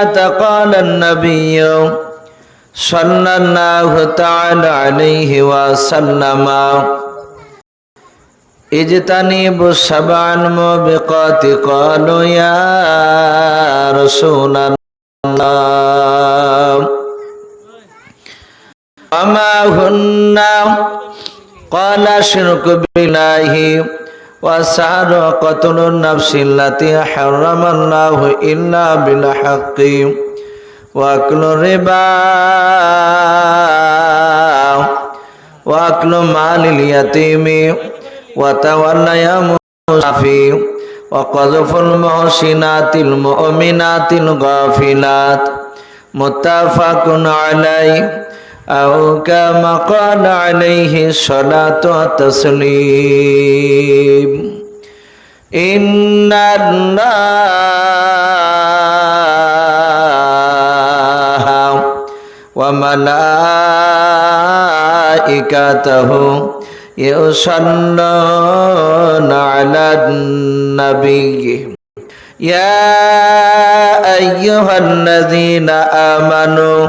أبي هريرة قال النبي صلى الله تعالى عليه وسلم اجتنبوا السبع الموبقات قالوا يا رسول الله وما هن قال شرك بالله وسعر قتل النفس التي حرم الله إلا بالحق. وأكل الربا وأكل مال اليتيم وتولى مسافي وقذف المحسنات المؤمنات الغافلات. متفق عليه. أو كما قال عليه الصلاة والتسليم إن الله وملائكته يصلون على النبي يا أيها الذين آمنوا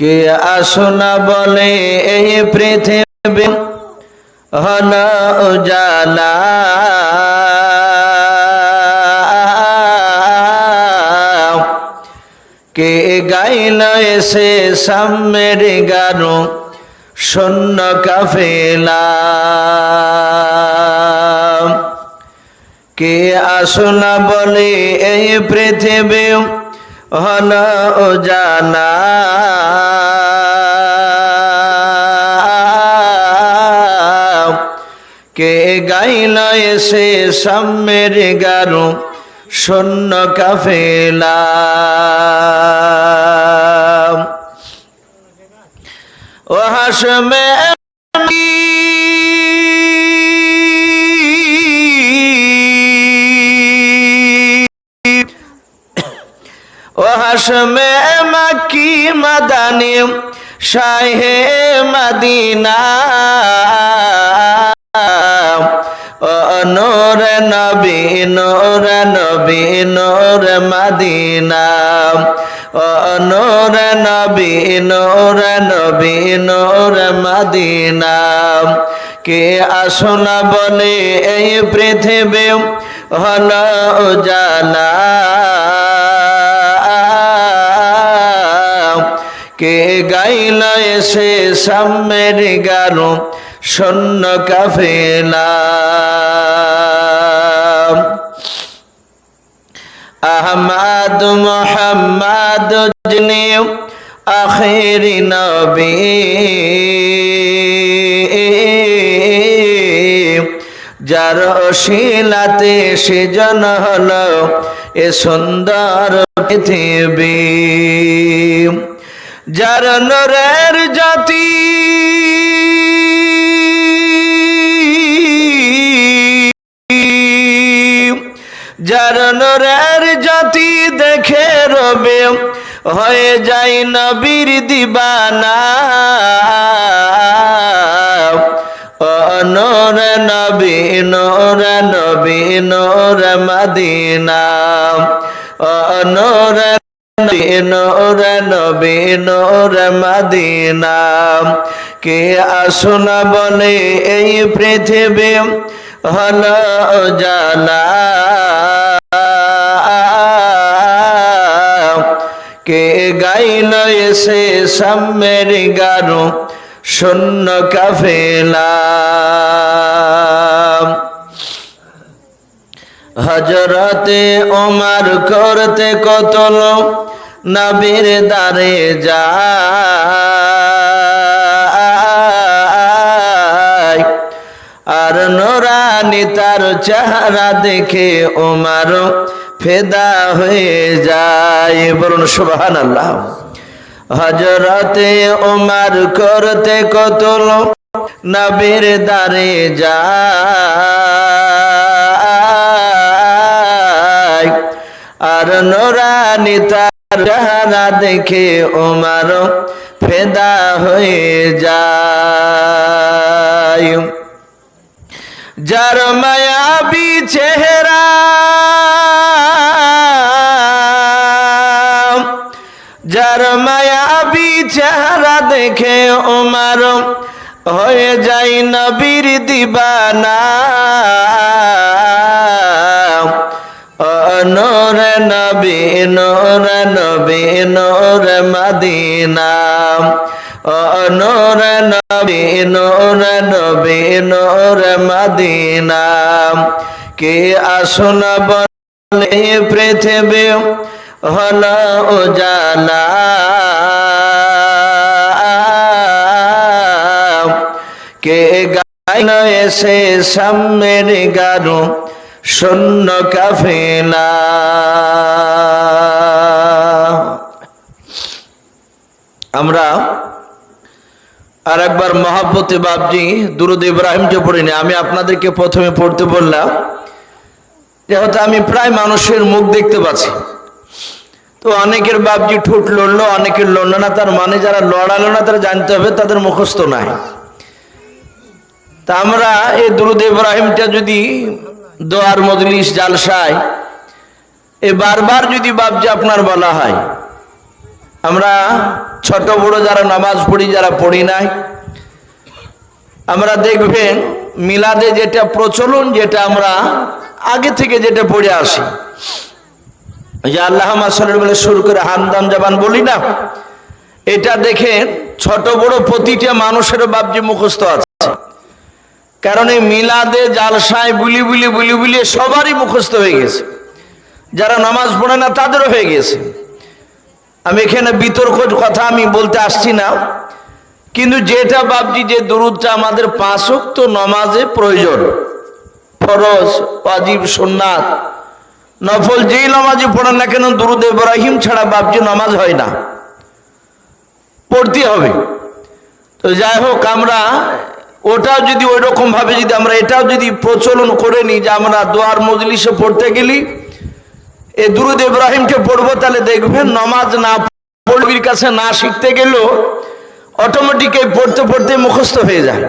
কে আসনা বলে এই পৃথিবী? হল উজালা কে গাইল এসে সামের গানো? শূন্য কাফেলা। কে আসনা বলে এই পৃথিবী? হল জানা। কে গাইল এসে সাম্যের গারু, শূন্য কাফেলা। ও হাসমে ও হাসমে মাকি মাদানি, শাহে মদিনা। নোর, নবী নোর, মদিনা। কে আসনা বলে এই পৃথিবী? হল জানা কে গাইল এসে সামের গারো শূন্য কাফেলা। আহমাদ, মোহাম্মদ, যিনি আখেরি নবী। যার শিলাতে সেজন হল এ সুন্দর পৃথিবী। যার নরের জাতি যার নরের জাতি দেখে রবে হয়ে যাই নবীর দিবানা। নোর নবী নোর নবী, নোর মদিনা। নবী, নোর নবী, নোর মদিনা। কে আসুন বলে এই পৃথিবী হল জানা। এসে সাম্যের গারো শূন্য কাফেলা হজরতে ওমার করতে কতল নবীর দারে যায়। আর নোরানি তার চেহারা দেখে ওমার ফেদা হয়ে যায়। বলুন সুবহান আল্লাহ হজরতে ওমার করতে কতল নবীর দারে যায়। আর নোরানি তার চেহারা দেখে ওমার ফেদা হয়ে যায়। যার মায়াবী চেহারা দেখে ওমার হয়ে যাই নবীর দিবানা। নোর নবী নোর নবী, নোর মদিনা। নোর নবী নোর নবী, নোর মদিনা। কে আসুন বলে পৃথিবী হল উজালা। এসে সাম্যের গারু, শূন্য কাফেলা। আমরা আর একবার মহাব্বতে বাবজি দুরুদ ইব্রাহিমকে পড়িনি আমি আপনাদেরকে প্রথমে পড়তে বললাম, যেহেতু আমি প্রায় মানুষের মুখ দেখতে পাচ্ছি। তো অনেকের বাবজি ঠুট লড়লো, অনেকের লড়লো না, তার মানে যারা লড়ালো না, তারা জানতে হবে তাদের মুখস্থ নাই। তা আমরা এই দুরুদ ইব্রাহিমটা যদি দোয়ার মজলিস জালসায় এ বারবার যদি বাবজি আপনার বলা হয়, আমরা ছোট বড় যারা নামাজ পড়ি, যারা পড়ি নাই, আমরা দেখবেন মিলাদে যেটা প্রচলন, যেটা আমরা আগে থেকে যেটা পড়ে আসি। আল্লাহ মাসলের বলে শুরু করে হামদাম জাবান বলি না, এটা দেখে ছোট বড় প্রতিটা মানুষের বাবজি মুখস্থ আছে। কারণ এই মিলাদে, জালসায়, বুলি বুলি বুলি বুলি সবারই মুখস্থ হয়ে গেছে। যারা নামাজ পড়ে না, তাদেরও হয়ে গেছে। আমি এখানে বিতর্ক কথা আমি বলতে আসছি না। কিন্তু যেটা ভাবছি যে দরুদটা আমাদের পাঁচক নমাজে প্রয়োজন। ফরজ, ওয়াজিব সোননাথ নফল যেই নামাজে পড়েন না কেন, দুরুদ ইব্রাহিম ছাড়া বাপজি নামাজ হয় না। পড়তে হবে। তো যাই হোক, আমরা ওটাও যদি ওই রকম ভাবে যদি আমরা এটাও যদি প্রচলন করে নিই যে আমরা দোয়ার মজলিসে পড়তে গেলি, এ দুরুদ ইব্রাহিমকে পড়ব তাহলে দেখবেন নমাজ না পড়বির কাছে না শিখতে গেলেও অটোমেটিক এই পড়তে পড়তে মুখস্থ হয়ে যায়।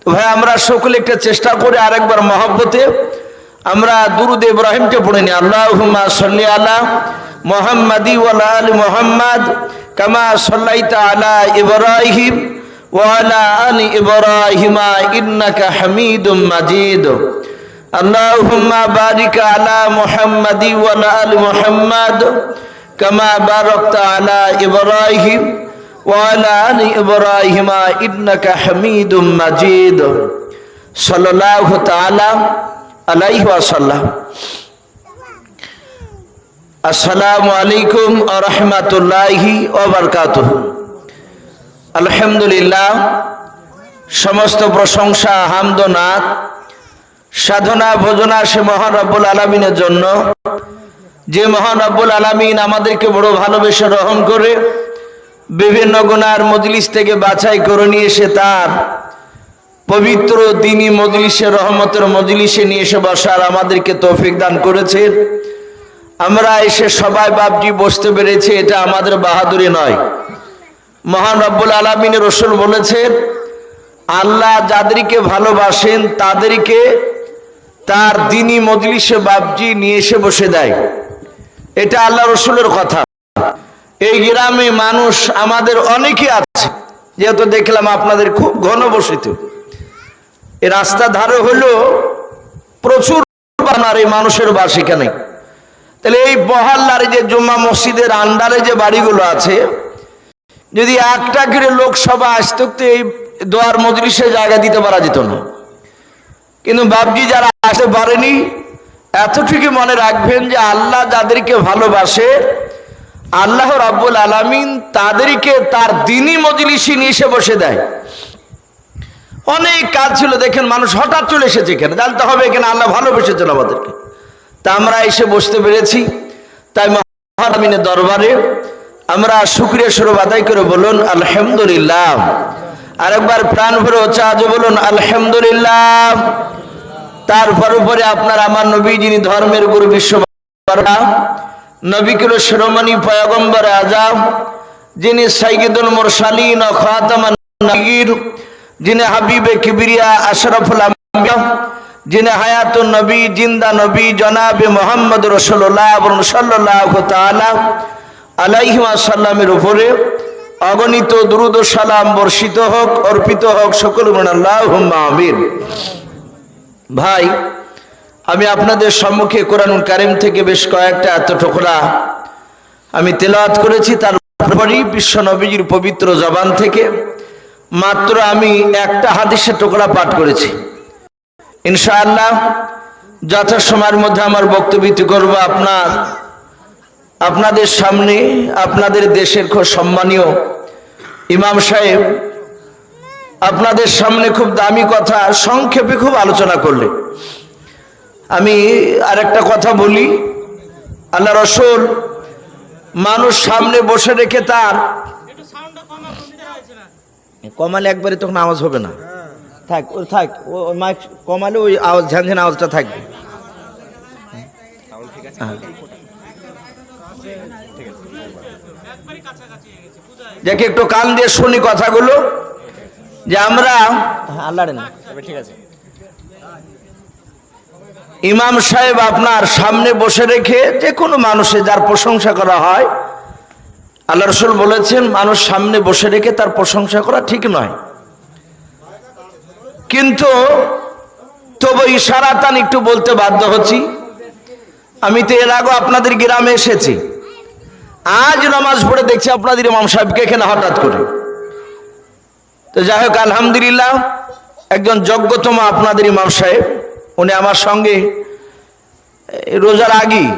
তো ভাই, আমরা সকলে একটা চেষ্টা করে আরেকবার মহব্বতে। আমরা দুরুদ ইব্রাহিমকে পড়ে নি আল্লাহ সাল্লি আলা মোহাম্মদি আলী মোহাম্মদ, কামা সাল্লাইতা আলা ইব্রাহিম। ওয়ালা আলী ইব্রাহিম ইন্নাকা হামিদুম মাজিদ اللهم بارك على محمد وعلى ال محمد كما باركت على ابراهيم وعلى ال ابراهيم انك حميد مجيد صلى الله تعالى عليه وسلم আসসালামু আলাইকুম রহমতুল্লাহি ওবরকাতুহ আলহামদুলিল্লাহ, সমস্ত প্রশংসা হামদনাথ সাধনা, ভোজনা সে মহান রব্বুল আলমিনের জন্য। যে মহান রব্বুল আলমিন আমাদেরকে বড় ভালোবেসে রহম করে বিভিন্ন গুণার মজলিস থেকে বাছাই করে নিয়ে এসে তার পবিত্র দিনী মজলিসে, রহমতের মজলিসে নিয়ে এসে বসার আমাদেরকে তৌফিক দান করেছে। আমরা এসে সবাই বাবজি বসতে পেরেছি, এটা আমাদের বাহাদুরি নয়। মহান রব্বুল আলমিনের রসুল বলেছেন, আল্লাহ যাদেরকে ভালোবাসেন তাদেরকে তার দিনী মজলিসে বাবজি নিয়ে এসে বসে দেয়। এটা আল্লাহ রসুলের কথা। এই গ্রামে মানুষ আমাদের অনেকে আছে, যেহেতু দেখলাম আপনাদের খুব ঘন বসিত এই রাস্তা ধারে হলো প্রচুর বানার এই মানুষের বাস এখানে। তাহলে এই মহল্লার যে জুম্মা মসজিদের আন্ডারে যে বাড়িগুলো আছে যদি একটা করে লোকসভা আসতো, তো এই দোয়ার মজলিসে জায়গা দিতে পারা যেত না। কিন্তু বাবজি যারা আসতে পারেনি, এতটুকু মনে রাখবেন যে আল্লাহ যাদেরকে ভালোবাসে, আল্লাহ রাব্বুল আলামিন তাদেরকে তার দিনই মজলিসি নিয়ে এসে বসে দেয়। অনেক কাজ ছিল, দেখেন মানুষ হঠাৎ চলে এসেছে এখানে। জানতে হবে এখানে আল্লাহ ভালোবেসেছেন আমাদেরকে। তা আমরা এসে বসতে পেরেছি। তাই মহারামিনের দরবারে আমরা শুক্রিয়া স্বরূপ আদায় করে বলুন, আলহামদুলিল্লাহ। আরেকবার প্রাণ ভরে হচ্ছে বলুন, আলহামদুলিল্লাহ। তারপর উপরে আপনার আমার নবী, যিনি ধর্মের গুরু বিশ্ব নবীকুল শিরোমণি পয়গম্বর আজাব যিনি সাইয়দুল মুরসালিন ও যিনি হাবিবে কিবরিয়া আশরাফুল যিনি হায়াতুন নবী, জিন্দা নবী, জনাবে মোহাম্মদ রসুল্লাহ সাল্লাহ তাআলা। আলাইহি সাল্লামের উপরে অগণিত দুরুদ সালাম বর্ষিত হোক, অর্পিত হোক, সকল আমিন। ভাই, আমি আপনাদের সম্মুখে কোরআনুল কারিম থেকে বেশ কয়েকটা এত টুকরা আমি তেলাওয়াত করেছি তারপরই বিশ্ব নবীজির পবিত্র জবান থেকে মাত্র আমি একটা হাদিসের টুকরা পাঠ করেছি। ইনশাআল্লাহ, যথাসময়ের মধ্যে আমার বক্তব্য করব আপনার। আপনাদের সামনে, আপনাদের দেশের খুব সম্মানীয় ইমাম সাহেব, আপনাদের সামনে খুব দামি কথা, সংক্ষেপে খুব আলোচনা করলে। আমি আরেকটা কথা বলি, আল্লাহ রসুল মানুষ সামনে বসে রেখে তার কমালে একবারে তখন আওয়াজ হবে না। থাক, ও থাক, ও মাইক কমালে ওই আওয়াজ ঝ্যান আওয়াজটা থাকবে। হ্যাঁ। দেখে একটু কান দিয়ে শুনি কথাগুলো। যে আমরা আল্লাহ ঠিক আছে। ইমাম সাহেব আপনার সামনে বসে রেখে যে কোনো মানুষে যার প্রশংসা করা হয় আল্লাহ রসুল বলেছেন মানুষ সামনে বসে রেখে তার প্রশংসা করা ঠিক নয়। কিন্তু তবু ইশারাতান একটু বলতে বাধ্য হচ্ছি। আমি তো এর আগেও আপনাদের গ্রামে এসেছি। আজ নামাজ পড়ে দেখছি আপনাদের ইমাম সাহেবকে এখানে হঠাৎ করে। তো যাই হোক, আলহামদুলিল্লাহ, একজন যোগ্যতম আপনাদের ইমাম সাহেব, উনি আমার সঙ্গে রোজার আগেই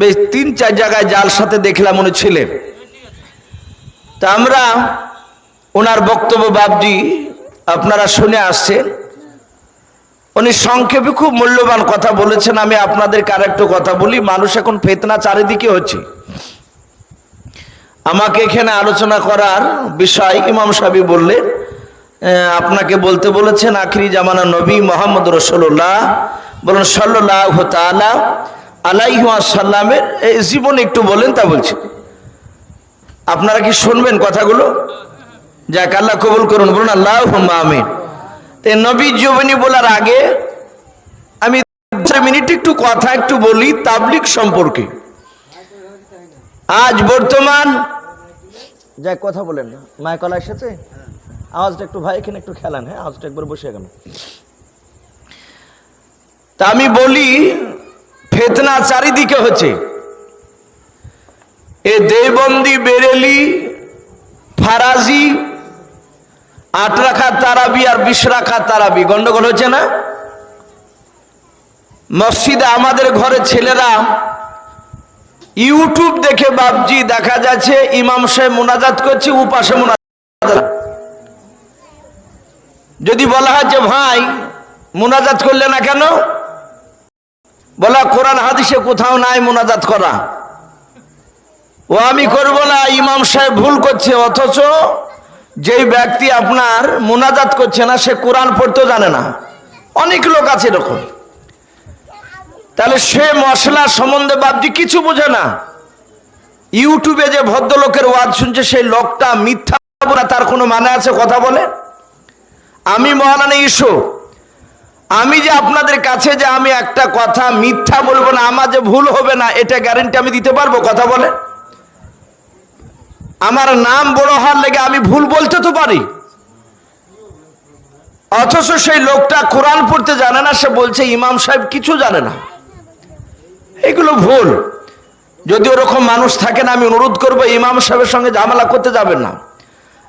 বেশ তিন চার জায়গায় জাল সাথে দেখলাম উনি ছিলেন। তা আমরা ওনার বক্তব্য বাবজি আপনারা শুনে আসছেন। উনি সংক্ষেপে খুব মূল্যবান কথা বলেছেন, আমি আপনাদেরকে আরেকটু কথা বলি। মানুষ এখন ফেতনা চারিদিকে হচ্ছে। আমাকে এখানে আলোচনা করার বিষয় ইমাম সাহেব বললেন আহ, আপনাকে বলতে বলেছেন আখরি জামানা নবী মোহাম্মদ রসোল্লাহ। বলুন সাল্লাহ তালা আলাইসাল্লামের এই জীবন একটু বলেন তা বলছি। আপনারা কি শুনবেন কথাগুলো? যাক আল্লাহ কবুল করুন বলুন আল্লাহ আমিন। তো নবী জীবনী বলার আগে আমি মিনিট একটু কথা একটু বলি তাবলিক সম্পর্কে। আজ বর্তমান যাই, কথা বলেন। না মায়কলা এসেছে? আওয়াজটা একটু ভাই, এখানে একটু খেলান হ্যাঁ? আওয়াজটা একবার বসে গেল। তা আমি বলি, ফেতনা চারিদিকে হচ্ছে। এ দেবন্দি, বেরেলি, ফারাজি আট রাখা তারাবি আর বিশ রাখা তারাবি। গন্ডগোল হচ্ছে না? মসজিদে আমাদের ঘরে ছেলেরা ইউটিউব দেখে বাবজি দেখা যাচ্ছে, ইমাম সাহেব মোনাজাত করছে উপাসে মোনাজাত। যদি বলা হয় যে, ভাই, মোনাজাত করলে না কেন? বলা, কোরআন হাদিসে কোথাও নাই মোনাজাত করা। ও, আমি করব না, ইমাম সাহেব ভুল করছে, অথচ যেই ব্যক্তি আপনার মোনাজাত করছে না, সে কোরআন পড়তেও জানে না। অনেক লোক আছে এরকম। তাহলে সে মশলা সম্বন্ধে বাদ বাবজি কিছু বোঝে না। ইউটিউবে যে ভদ্রলোকের ওয়াজ শুনছে, সেই লোকটা মিথ্যা তার কোনো মানে আছে কথা বলে? আমি মহারানা ইস্যু আমি যে আপনাদের কাছে যে আমি একটা কথা মিথ্যা বলব না, আমার যে ভুল হবে না, এটা গ্যারেন্টি আমি দিতে পারব, কথা বলে? আমার নাম বড় হওয়ার লেগে আমি ভুল বলতে তো পারি। অথচ সেই লোকটা কোরআন পড়তে জানে না, সে বলছে, ইমাম সাহেব কিছু জানে না। এগুলো ভুল। যদি ওরকম মানুষ থাকেন আমি অনুরোধ করব, ইমাম সাহেবের সঙ্গে ঝামেলা করতে যাবেন না।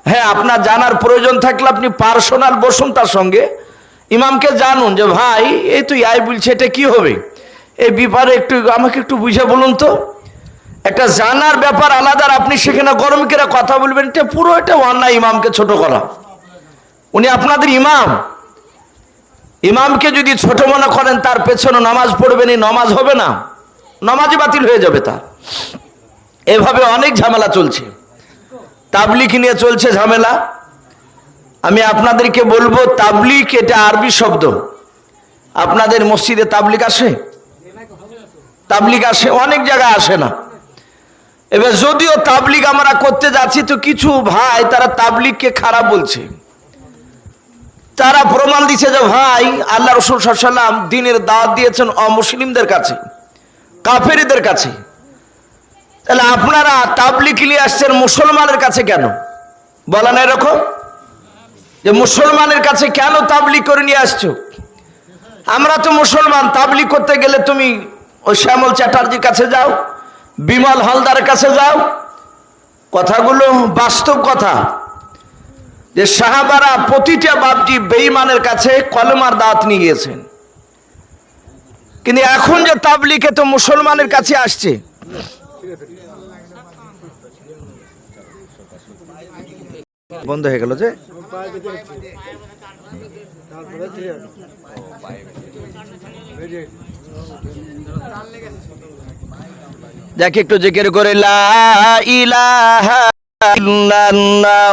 হ্যাঁ আপনার জানার প্রয়োজন থাকলে আপনি পার্সোনাল বসুন তার সঙ্গে। ইমামকে জানুন যে, ভাই, এই তুই আই বলছে, এটা কি হবে? এই ব্যাপারে একটু, আমাকে একটু বুঝে বলুন তো। একটা জানার ব্যাপার আলাদা আর আপনি সেখানে গরম করে কথা বলবেন, এটা পুরো এটা অন্যায় ইমামকে ছোট করা। উনি আপনাদের ইমাম। ইমামকে যদি ছোট মনে করেন, তার পেছনে নামাজ পড়বেন এই নামাজ হবে না। নামাজই বাতিল হয়ে যাবে তার। এভাবে অনেক ঝামেলা চলছে। তাবলিক নিয়ে চলছে ঝামেলা। আমি আপনাদেরকে বলব তাবলিক এটা আরবি শব্দ। আপনাদের মসজিদে তাবলিক আসে? তাবলিক আসে, অনেক জায়গায় আসে না। এবার যদিও তাবলিক আমরা করতে যাচ্ছি, তো কিছু ভাই তারা তাবলিককে খারাপ বলছে। তারা প্রমাণ দিচ্ছে যে, ভাই, আল্লাহ রসুল সাল্লাম দিনের দাওয়াত দিয়েছেন অমুসলিমদের কাছে। কাফেরিদের কাছে। তাহলে আপনারা তাবলিক নিয়ে আসছেন মুসলমানের কাছে কেন? বলেন এরকম? যে মুসলমানের কাছে কেন তাবলিক করে নিয়ে আসছো? আমরা তো মুসলমান তাবলিক করতে গেলে তুমি ওই শ্যামল চ্যাটার্জির কাছে যাও, বিমল হালদারের কাছে যাও। কথাগুলো বাস্তব কথা। যে সাহাবারা প্রতিটা বাপজি বেঈমানের কাছে কলমার দাঁত নিয়ে গিয়েছেন। কিন্তু এখন যে তাবলিকে তো মুসলমানের কাছে আসছে। বন্ধ হয়ে গেল যে? দেখে একটু জিকির করে, লা ইলাহা ইল্লাল্লাহ।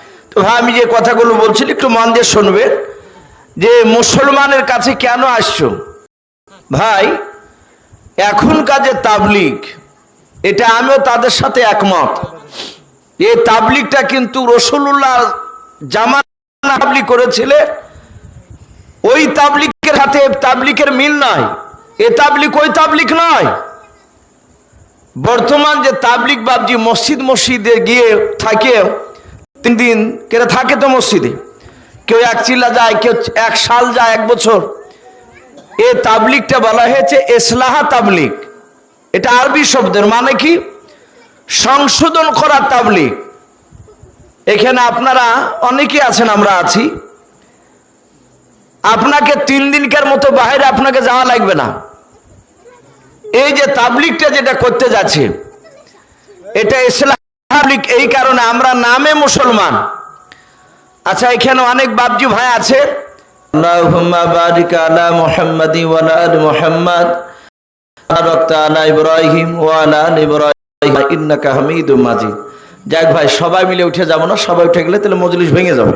তো ভাই আমি যে কথাগুলো বলছি, একটু মন দিয়ে শুনবেন যে মুসলমানের কাছে কেন আসছো? ভাই, এখনকার যে তাবলিগ, এটা আমিও তাদের সাথে একমত। এই তাবলিগটা কিন্তু রসুল্লাহ জামান তাবলিগ করেছিলে। ওই তাবলিকের সাথে তাবলিকের মিল নয় এ তাবলিক ওই তাবলিক নয়। বর্তমান যে তাবলিক বাবজি মসজিদ মসজিদে গিয়ে থাকে তিন দিন কেরা থাকে তো মসজিদে, কেউ এক চিল্লা যায়, কেউ এক সাল যায়, এক বছর। এ তাবলিকটা বলা হয়েছে এসলাহা তাবলিক এটা আরবি শব্দের মানে কি? সংশোধন করা তাবলিক এখানে আপনারা, অনেকে আছেন, আমরা আছি। আপনাকে তিন দিনকার মতো বাইরে আপনাকে যাওয়া লাগবে না। এই যে তাবলিকটা যেটা করতে যাচ্ছে, এটা ইসলাম তাবলিক এই কারণে আমরা নামে মুসলমান। আচ্ছা এখানে অনেক বাবজি ভাই আছে। আল্লাহুম্মা বারিক আলা মুহাম্মাদি ওয়া আলা আলি মুহাম্মাদ। বারাকতা আলা ইব্রাহিম ওয়া আলা আলি ইব্রাহিম। যাক ভাই, সবাই মিলে উঠে যাব না? সবাই উঠে গেলে তাহলে মজলিস ভেঙে যাবে।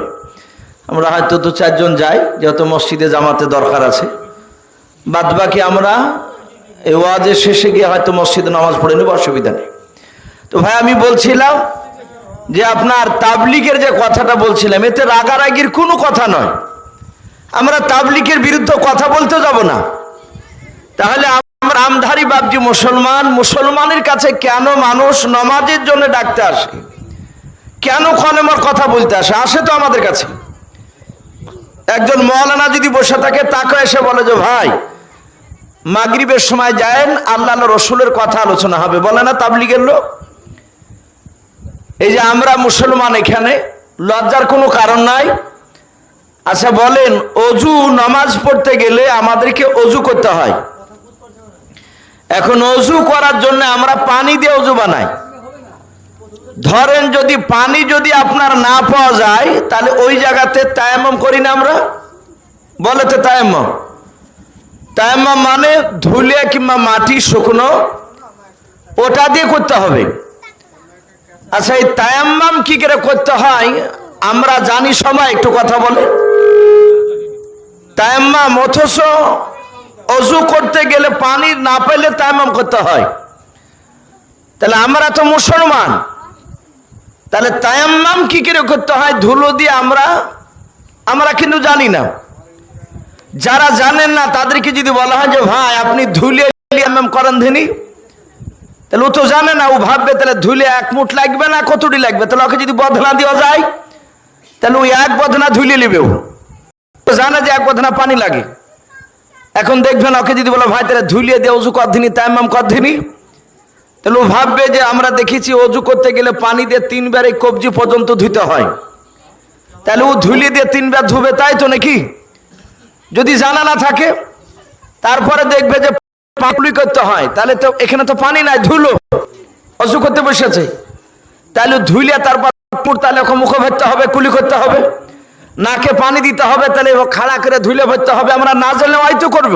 আমরা হয়তো দু চারজন যাই, যেহেতু মসজিদে জামাতে দরকার আছে। বাদ বাকি আমরা এই ওয়াজের শেষে গিয়ে হয়তো মসজিদে নামাজ পড়ে নেব, অসুবিধা নেই। তো ভাই, আমি বলছিলাম যে আপনার তাবলিকের যে কথাটা বলছিলাম, এতে রাগারাগির কোনো কথা নয়। আমরা তাবলিকের বিরুদ্ধে কথা বলতে যাব না। তাহলে আমরা আমধারী বাবজি মুসলমান, মুসলমানের কাছে কেন মানুষ নমাজের জন্য ডাকতে আসে? কেন কলেমার কথা বলতে আসে? আসে তো আমাদের কাছে। একজন মৌলানা যদি বসে থাকে তাকে এসে বলে যে, ভাই, মাগরিবের সময় যায়েন আল্লাহ রসুলের কথা আলোচনা হবে। বলে না তাবলিগের লোক? এই যে আমরা মুসলমান এখানে, লজ্জার কোনো কারণ নাই। আচ্ছা বলেন, অজু, নামাজ পড়তে গেলে আমাদেরকে অজু করতে হয়। এখন অজু করার জন্য আমরা পানি দিয়ে অজু বানাই। ধরেন যদি পানি যদি আপনার না পাওয়া যায়, তাহলে ওই জায়গাতে তায়াম্মম করি না আমরা? বলে তো তায়াম্মম। তায়াম্মম মানে ধুলে কিংবা মাটি শুকনো, ওটা দিয়ে করতে হবে। আচ্ছা এই তায়াম্মাম কি করে করতে হয়? আমরা জানি সবাই একটু কথা বলে তায়াম্মাম অথচ অজু করতে গেলে পানি না পেলে তায়াম্মাম করতে হয়। তাহলে আমরা তো মুসলমান। তাহলে তায়াম্মাম কি করে করতে হয়? ধুলো দিয়ে আমরা আমরা কিন্তু জানি না। যারা জানেন না, তাদেরকে যদি বলা হয় যে, ভাই, আপনি ধুলে করেন ধেনি। ও তো জানে না, ও ভাববে তাহলে ধুলে এক মুঠ লাগবে না, কতটি লাগবে? তাহলে ওকে যদি বদনা দেওয়া যায়, তাহলে ওই এক বদনা ধুলে নেবে ও। জানে যে এক বদনা পানি লাগে। এখন দেখবেন ওকে যদি বলো, ভাই, তাহলে ধুলিয়ে দিয়ে অজু কদিনই তাইমাম কদিনই তাহলে ও ভাববে যে আমরা দেখেছি অজু করতে গেলে পানি দিয়ে তিনবার এই কবজি পর্যন্ত ধুতে হয়। তাহলে ও ধুলিয়ে দিয়ে তিনবার ধুবে তাই তো নাকি? যদি জানা না থাকে, তারপরে দেখবে যে পাকুলি করতে হয়, তাহলে তো এখানে তো পানি নাই, ধুলো। অজু করতে বসেছে। তাহলে ধুইলে তারপর পুর, তাহলে মুখ ভরতে হবে, কুলি করতে হবে। নাকে পানি দিতে হবে, তাহলে খাড়া করে ধুলে ভরতে হবে। আমরা না জানলে হয়তো করব।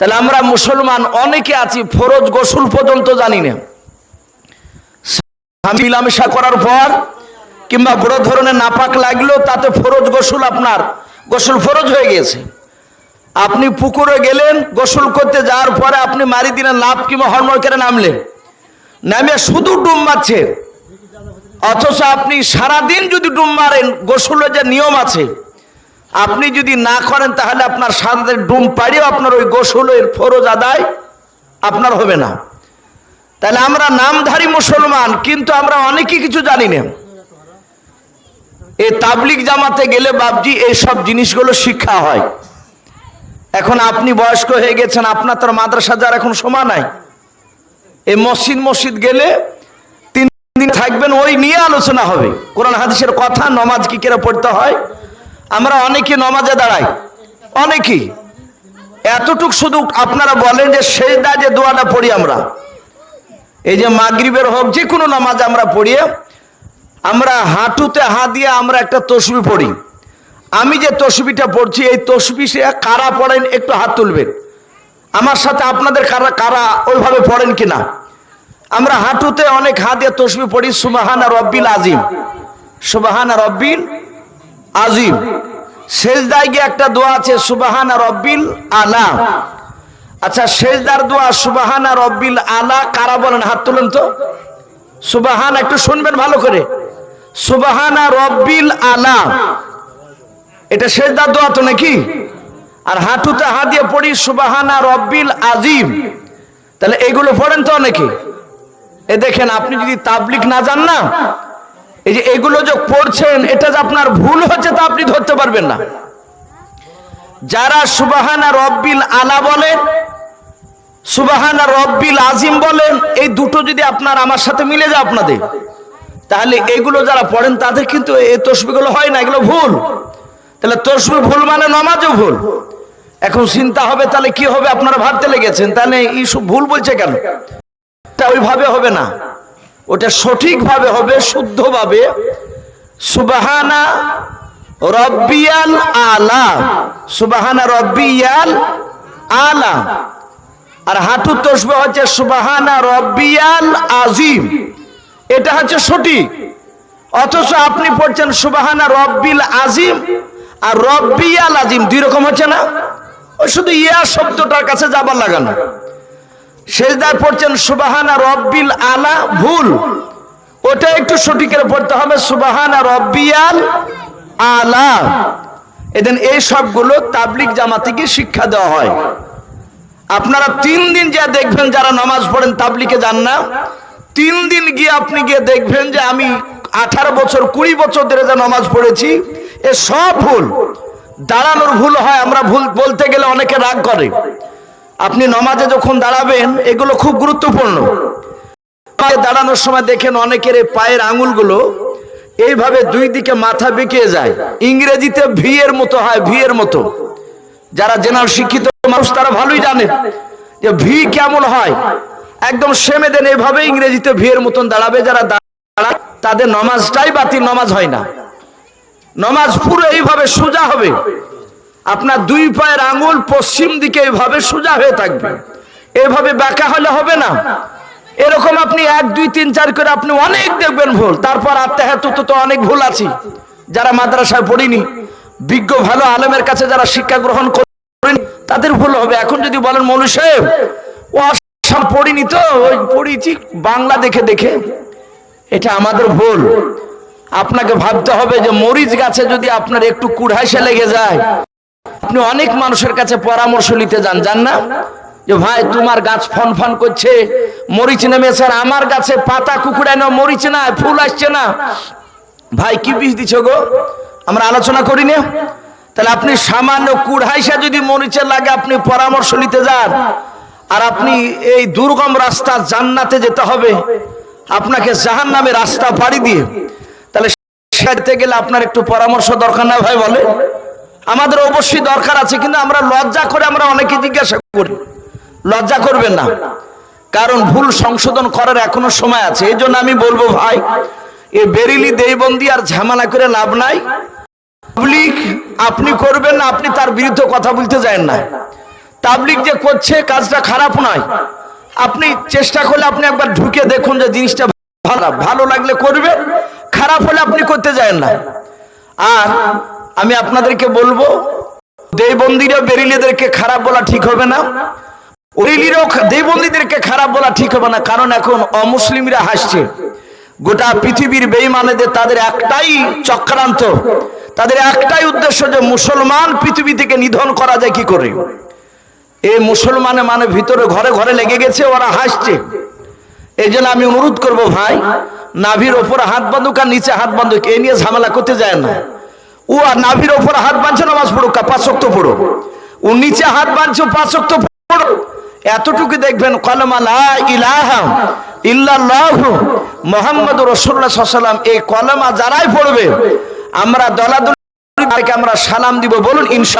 তাহলে আমরা মুসলমান অনেকে আছি, ফরজ গোসল পর্যন্ত জানি না। মিলামেশা করার পর, কিংবা বড় ধরনের নাপাক লাগল তাতে ফরজ গোসল আপনার, গোসল ফরজ হয়ে গিয়েছে। আপনি পুকুরে গেলেন, গোসল করতে যাওয়ার পরে আপনি মারি দিলেন, লাভ কিংবা হরমর করে নামলেন। নামে শুধু ডুম মারছে। অথচ আপনি সারাদিন যদি ডুম মারেন গোসলের যে নিয়ম আছে, আপনি যদি না করেন, তাহলে আপনার সারাদিন ডুম পাড়িয়েও আপনার ওই গোসলের ফরজ আদায় আপনার হবে না। তাহলে আমরা নামধারী মুসলমান, কিন্তু আমরা অনেকেই কিছু জানি না। এই তাবলিক জামাতে গেলে বাবজি এই সব জিনিসগুলো শিক্ষা হয়। এখন আপনি বয়স্ক হয়ে গেছেন, আপনার তোর মাদ্রাসা যার এখন সময় নাই। এই মসজিদ মসজিদ গেলে তিন দিন থাকবেন, ওই নিয়ে আলোচনা হবে। কোরআন হাদিসের কথা, নমাজ কি করে পড়তে হয়? আমরা অনেকে নমাজে দাঁড়াই। অনেকেই এতটুক শুধু আপনারা বলেন যে শেষ দা যে দোয়াটা পড়ি আমরা। এই যে মাগরিবের হোক, যে কোনো নামাজ আমরা পড়িয়ে আমরা হাঁটুতে হাত দিয়ে আমরা একটা তসবি পড়ি। আমি যে তসবিটা পড়ছি, এই তসবি সে কারা পড়েন একটু হাত তুলবেন। আমার সাথে আপনাদের কারা কারা ওইভাবে পড়েন কিনা? আমরা হাঁটুতে অনেক হাত দিয়ে তসবি পড়ি, সুবাহানা রব্বিল আজিম। সুবাহানা রব্বিল আজিম। শেষদায় গিয়ে একটা দোয়া আছে, সুবাহানা রব্বিল আলা। আচ্ছা শেষদার দোয়া, সুবাহানা রব্বিল আলা, কারা বলেন? হাত তুলেন তো। সুবাহান, একটু শুনবেন ভালো করে। সুবাহানা রব্বিল আলা। এটা শেষদার দোয়া তো নাকি? আর হাঁটুতে হাত দিয়ে পড়ি, সুবাহানা রব্বিল আজিম। তাহলে এগুলো পড়েন তো অনেকে। এ দেখেন, আপনি যদি তাবলিক না যান না, এই যে এগুলো যে পড়ছেন, এটা যে আপনার ভুল হচ্ছে তা আপনি ধরতে পারবেন না। যারা সুবাহানা রব্বিল আলা বলেন, সুবাহানা রব্বিল আজিম বলেন, এই দুটো যদি আপনার আমার সাথে মিলে যায় আপনাদের, তাহলে এগুলো যারা পড়েন, তাদের কিন্তু এই তসবিগুলো হয় না, এগুলো ভুল। তাহলে তসবি ভুল মানে নমাজও ভুল। এখন চিন্তা হবে, তাহলে কি হবে? আপনারা ভাবতে লেগেছেন, তাহলে ইসব ভুল বলছে কেন? তা ওইভাবে হবে না। ওটা সঠিকভাবে হবে, শুদ্ধভাবে। সুবাহানা রব্বিয়াল আলা। সুবাহানা রব্বিয়াল আলা। আর হাঁটু তসবে হচ্ছে সুবাহানা রব্বিয়াল আজিম। এটা হচ্ছে সঠিক। অথচ আপনি পড়ছেন সুবাহানা রব্বিল আজিম আর রব্বিয়াল আজিম দুই রকম হচ্ছে না? ওই শুধু ইয়া শব্দটার কাছে যাবার লাগানো শেষদার পড়ছেন, সুবাহানা রব্বিল আলা, ভুল। ওটা একটু সঠিকের পড়তে হবে, সুবাহানা রব্বিয়াল আলা। এদিন এই সবগুলো তাবলিক জামাতিকে শিক্ষা দেওয়া হয়। আপনারা তিন দিন যা দেখবেন, যারা নামাজ পড়েন তাবলিকে যান না। তিন দিন গিয়ে আপনি গিয়ে দেখবেন যে আমি আঠারো বছর, কুড়ি বছর ধরে যা নামাজ পড়েছি এ সব ভুল। দাঁড়ানোর ভুল হয়, আমরা ভুল বলতে গেলে অনেকে রাগ করে। আপনি নমাজে যখন দাঁড়াবেন, এগুলো খুব গুরুত্বপূর্ণ। পায়ে দাঁড়ানোর সময় দেখেন অনেকের এই পায়ের আঙুলগুলো এইভাবে দুই দিকে মাথা বেঁকে যায়। ইংরেজিতে ভি এর মতো হয় ভি এর মতো। যারা জেনারেল শিক্ষিত মানুষ, তারা ভালোই জানে যে ভি কেমন হয়। একদম সেমে দেন, এইভাবে ইংরেজিতে ভি এর মতন দাঁড়াবে, যারা দাঁড়ায়, তাদের নমাজটাই বাতিল, নমাজ হয় না। নমাজ পুরো এইভাবে সোজা হবে। আপনার দুই পায়ের আঙুল পশ্চিম দিকে এইভাবে সোজা হয়ে থাকবে। এভাবে বাঁকা হলে হবে না। এরকম আপনি এক, দুই, তিন, চার করে আপনি অনেক দেখবেন ভুল। তারপর আত্মাহাত তো অনেক ভুল আছে। যারা মাদ্রাসায় পড়িনি, বিজ্ঞ ভালো আলেমের কাছে যারা শিক্ষা গ্রহণ করেন, তাদের ভুল হবে। এখন যদি বলেন মৌলী সাহেব, ও পড়িনি তো? ওই পড়িছি বাংলা দেখে দেখে। এটা আমাদের ভুল। আপনাকে ভাবতে হবে যে মরিচ গাছে যদি আপনার একটু কুড়াইশে লেগে যায়, আপনি অনেক মানুষের কাছে পরামর্শ নিতে যান যান না? যে ভাই, তোমার গাছ ফন ফন করছে, মরিচ নেমেছে আর আমার গাছে পাতা কুকুড়ায় না, মরিচ না ফুল আসছে না। ভাই, কি বিষ দিছ গো? আমরা আলোচনা করি না? তাহলে আপনি সামান্য কুড়াইশা যদি মরিচের লাগে আপনি পরামর্শ নিতে যান। আর আপনি এই দুর্গম রাস্তা জান্নাতে যেতে হবে। আপনাকে জাহান নামে রাস্তা পাড়ি দিয়ে। তাহলে গেলে আপনার একটু পরামর্শ দরকার না ভাই বলে? আমাদের অবশ্যই দরকার আছে, কিন্তু আমরা লজ্জা করে আমরা অনেকে জিজ্ঞাসা করি। লজ্জা করবেন না। কারণ ভুল সংশোধন করার এখনও সময় আছে। এই জন্য আমি বলব ভাই এ বেরিলি দেইবন্দি আর ঝামেলা করে লাভ নাই। তাবলিক আপনি করবেন না, আপনি তার বিরুদ্ধে কথা বলতে যায় না। তাবলিক যে করছে, কাজটা খারাপ নয়। আপনি চেষ্টা করলে আপনি একবার ঢুকে দেখুন যে জিনিসটা ভালো ভালো লাগলে করবে খারাপ হলে আপনি করতে যায় না। আর আমি আপনাদেরকে বলব দেবন্দিরা বেরিলেদেরকে খারাপ বলা ঠিক হবে না। ওরিলিরও দেবন্দীদেরকে খারাপ বলা ঠিক হবে না, কারণ এখন অমুসলিমরা হাসছে। গোটা পৃথিবীর বেইমানেদের তাদের একটাই চক্রান্ত, তাদের একটাই উদ্দেশ্য যে মুসলমান পৃথিবী থেকে নিধন করা যায় কি করে। এই মুসলমানে মানে ভিতরে ঘরে ঘরে লেগে গেছে, ওরা হাসছে। এই জন্য আমি অনুরোধ করব ভাই, নাভির ওপর হাত বাঁধুক আর নিচে হাত বাঁধুক এই নিয়ে ঝামেলা করতে যায় না। ও আর নাভির ওপর হাত বাঁধছে, নামাজ পড়ুক পাঁচ শক্ত পড়ো ও নিচে হাত বাঁধছে, পাঁচ শক্ত পড়ো এতটুকু দেখবেন, কলমা ইলাহা ইল্লাল্লাহু মোহাম্মদ রসুল্লাহ সাল্লাম এই কলমা যারাই পড়বে, আমরা দলাদলি আমরা সালাম দিব। বলুন ইনশা